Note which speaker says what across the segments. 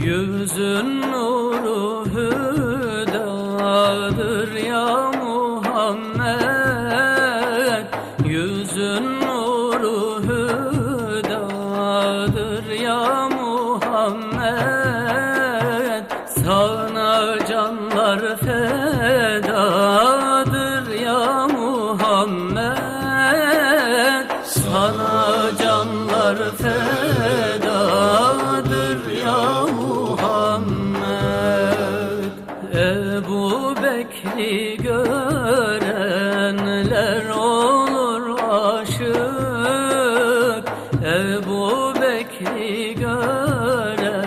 Speaker 1: Yüzün nuru hüdadır ya Muhammed. Yüzün nuru hüdadır ya Muhammed. Sana canlar fedadır ya Muhammed. Sana canlar fedadır Ebu Bekri görenler olur aşık. Ebu Bekri görenler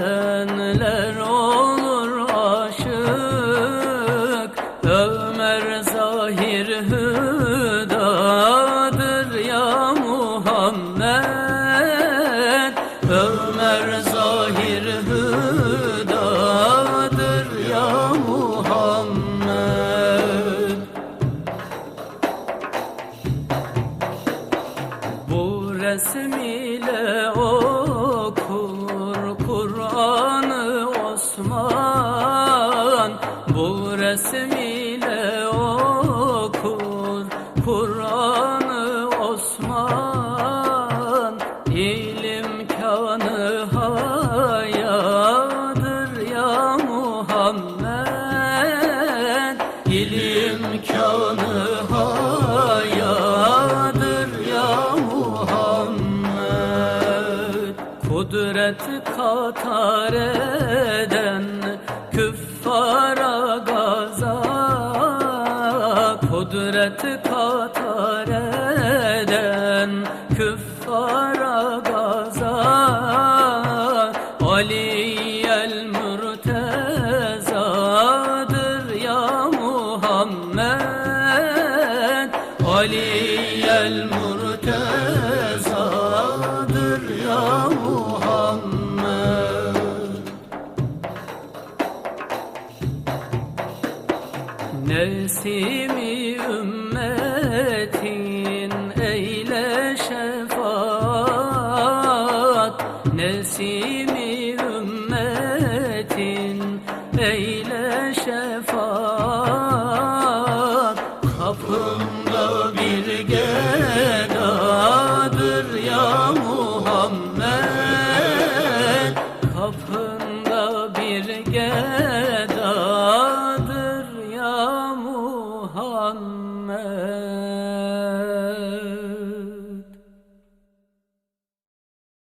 Speaker 1: olur aşık. Ömer zahir hüdadır ya Muhammed. Ömer zahir resim ile okur Kur'an'ı Osman. Bu resim ile okur Kur'an'ı Osman. İlim kanı hayadır ya Muhammed. İlim kanı Kudret katar eden küffara gaza. Kudret katar eden küffara gaza. Ali el mürtezadır ya Muhammed. Ali el mürtezadır Nesimi ümmetin eyle şefaat. Nesimi ümmetin eyle şefaat. Kapımda bir gedadır ya Muhammed. Kapında bir gedadır الرحمن